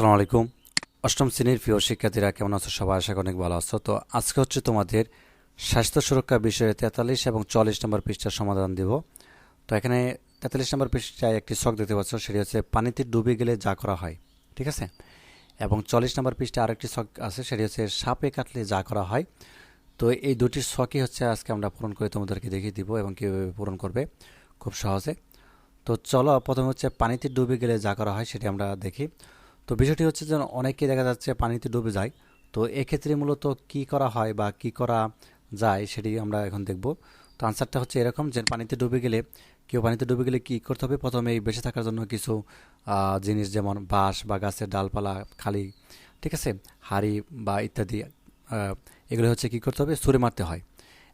আসসালামু আলাইকুম। অষ্টম শ্রেণির প্রিয় শিক্ষার্থীরা, কেমন আছো? সবাই আশা অনেক ভালো আছো। তো আজকে হচ্ছে তোমাদের স্বাস্থ্য সুরক্ষা বিষয়ে তেতাল্লিশ এবং চল্লিশ নম্বর পৃষ্ঠার সমাধান দিব। তো এখানে তেতাল্লিশ নম্বর পৃষ্ঠায় একটি শখ দেখতে পাচ্ছ, সেটি হচ্ছে পানিতে ডুবে গেলে যা করা হয়, ঠিক আছে? এবং চল্লিশ নম্বর পৃষ্ঠায় আরেকটি শখ আছে, সেটি হচ্ছে সাপে কাটলে যা করা হয়। তো এই দুটি শখই হচ্ছে আজকে আমরা পূরণ করে তোমাদেরকে দেখিয়ে দিব এবং কীভাবে পূরণ করবে, খুব সহজে। তো চলো, প্রথমে হচ্ছে পানিতে ডুবে গেলে যা করা হয়, সেটি আমরা দেখি। তো বিষয়টি হচ্ছে যে অনেকেই দেখা যাচ্ছে পানিতে ডুবে যায়। তো এক্ষেত্রে মূলত কি করা হয় বা কি করা যায় সেটি আমরা এখন দেখব। তো আনসারটা হচ্ছে এরকম যে পানিতে ডুবে গেলে, কেউ পানিতে ডুবে গেলে কী করতে হবে? প্রথমে এই বেঁচে থাকার জন্য কিছু জিনিস যেমন বাঁশ বা গাছের ডালপালা, খালি, ঠিক আছে? হাড়ি বা ইত্যাদি এগুলো হচ্ছে কি করতে হবে? সুরে মারতে হয়।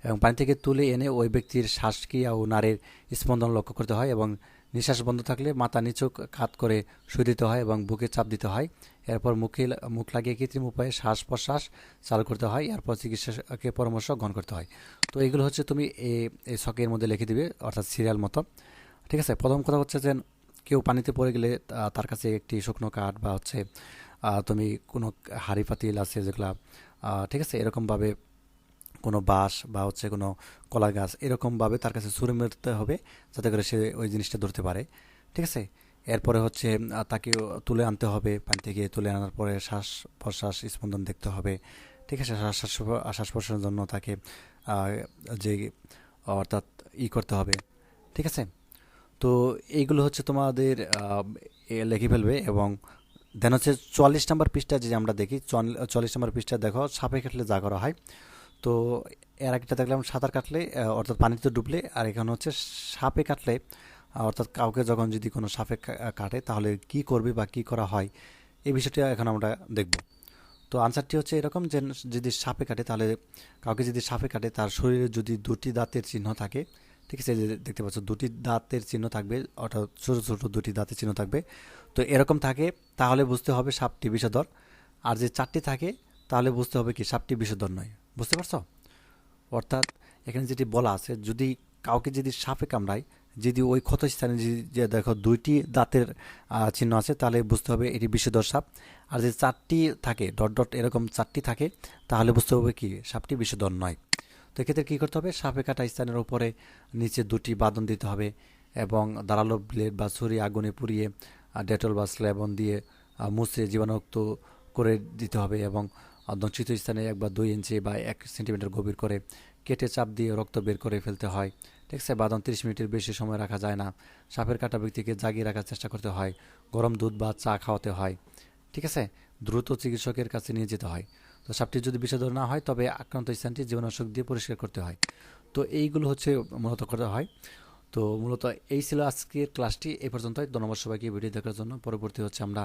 এবং পানি থেকে তুলে এনে ওই ব্যক্তির শ্বাসক্রিয়া ও নারীর স্পন্দন লক্ষ্য করতে হয় এবং নিঃশ্বাস বন্ধ থাকলে মাথা নিচু খাত করে শুয়ে দিতে হয় এবং বুকে চাপ দিতে হয়। এরপর মুখে মুখ লাগিয়ে কৃত্রিম উপায়ে শ্বাস প্রশ্বাস চালু করতে হয়। এরপর চিকিৎসাকে পরামর্শ গ্রহণ করতে হয়। তো এগুলো হচ্ছে তুমি এই শখের মধ্যে লিখে দিবে, অর্থাৎ সিরিয়াল মতো। ঠিক আছে? প্রথম কথা হচ্ছে যে কেউ পানিতে পড়ে গেলে তার কাছে একটি শুকনো কাঠ বা হচ্ছে তুমি কোনো হাঁড়ি পাতিল আছে যেগুলা ঠিক আছে? এরকমভাবে কোনো বাঁশ বা হচ্ছে কোনো কলা গাছ এরকমভাবে তার কাছে ছুরি মারতে হবে যাতে করে সে ওই জিনিসটা ধরতে পারে। ঠিক আছে? এরপরে হচ্ছে তাকে তুলে আনতে হবে। পানি থেকে তুলে আনার পরে শ্বাস প্রশ্বাস স্পন্দন দেখতে হবে। ঠিক আছে? শ্বাস শ্বাস- শ্বাস প্রশ্বাসের জন্য তাকে যে অর্থাৎ ই করতে হবে। ঠিক আছে? তো এইগুলো হচ্ছে তোমাদের লিখে ফেলবে এবং দেন হচ্ছে চুয়াল্লিশ নম্বর পৃষ্ঠা যে আমরা দেখি চুয়াল্লিশ নম্বর পৃষ্ঠা দেখো সাপে কাটলে যা করা হয়। তো এর আগেটা দেখলাম সাঁতার কাটলে অর্থাৎ পানিতে ডুবলে, আর এখানে হচ্ছে সাপে কাটলে অর্থাৎ কাউকে যখন যদি কোনো সাপে কাটে, তাহলে কি করবে বা কি করা হয়, এই বিষয়টি এখন আমরা দেখব। তো আনসারটি হচ্ছে এরকম যে, যদি সাপে কাটে, তাহলে কাউকে যদি সাপে কাটে, তার শরীরে যদি দুটি দাঁতের চিহ্ন থাকে, ঠিক আছে দেখতে পাচ্ছ, দুটি দাঁতের চিহ্ন থাকবে, অর্থাৎ ছোটো ছোটো দুটি দাঁতের চিহ্ন থাকবে। তো এরকম থাকে, তাহলে বুঝতে হবে সাপটি বিষধর, আর যে চারটি থাকে, তাহলে বুঝতে হবে কি সাপটি বিষধর নয়। বুঝতে পারছ? অর্থাৎ এখানে যেটি বলা আছে, যদি কাউকে যদি সাপে কামড়ায়, যদি ওই ক্ষত স্থানে যে দেখো দুইটি দাঁতের চিহ্ন আছে, তাহলে বুঝতে হবে এটি বিষধর সাপ। আর যদি চারটি থাকে, ডট ডট এরকম চারটি থাকে, তাহলে বুঝতে হবে কি, সাপটি বিষধর নয়। তো এক্ষেত্রে কী করতে হবে? সাপে কাটা স্থানের উপরে নিচে দুটি বাঁধন দিতে হবে এবং দাঁড়াল ব্লেড বা ছুরি আগুনে পুড়িয়ে ডেটল বা স্ল্যাবন দিয়ে মুছে জীবাণুক্ত করে দিতে হবে এবং দংশিত স্থানে এক বা দুই ইঞ্চি বা এক সেন্টিমিটার গভীর করে কেটে চাপ দিয়ে রক্ত বের করে ফেলতে হয়। ঠিক আছে বাদন তিরিশ মিনিটের বেশি সময় রাখা যায় না। সাপের কাটা ব্যক্তিকে জাগিয়ে রাখার চেষ্টা করতে হয়। গরম দুধ বা চা খাওয়াতে হয়। ঠিক আছে? দ্রুত চিকিৎসকের কাছে নিয়ে যেতে হয়। তো সাপটি যদি বিষধর না হয়, তবে আক্রান্ত স্থানটি জীবাণুনাশক দিয়ে পরিষ্কার করতে হয়। তো এইগুলো হচ্ছে মূলত করতে হয়। তো মূলত এই ছিল আজকের ক্লাসটি। এ পর্যন্ত ধন্যবাদ সবাইকে ভিডিও দেখার জন্য। পরবর্তী হচ্ছে আমরা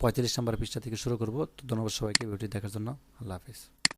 পঁয়তাল্লিশ নম্বর পৃষ্ঠা থেকে শুরু করব। তো ধন্যবাদ সবাইকে ভিডিও দেখার জন্য। আল্লাহ হাফিজ।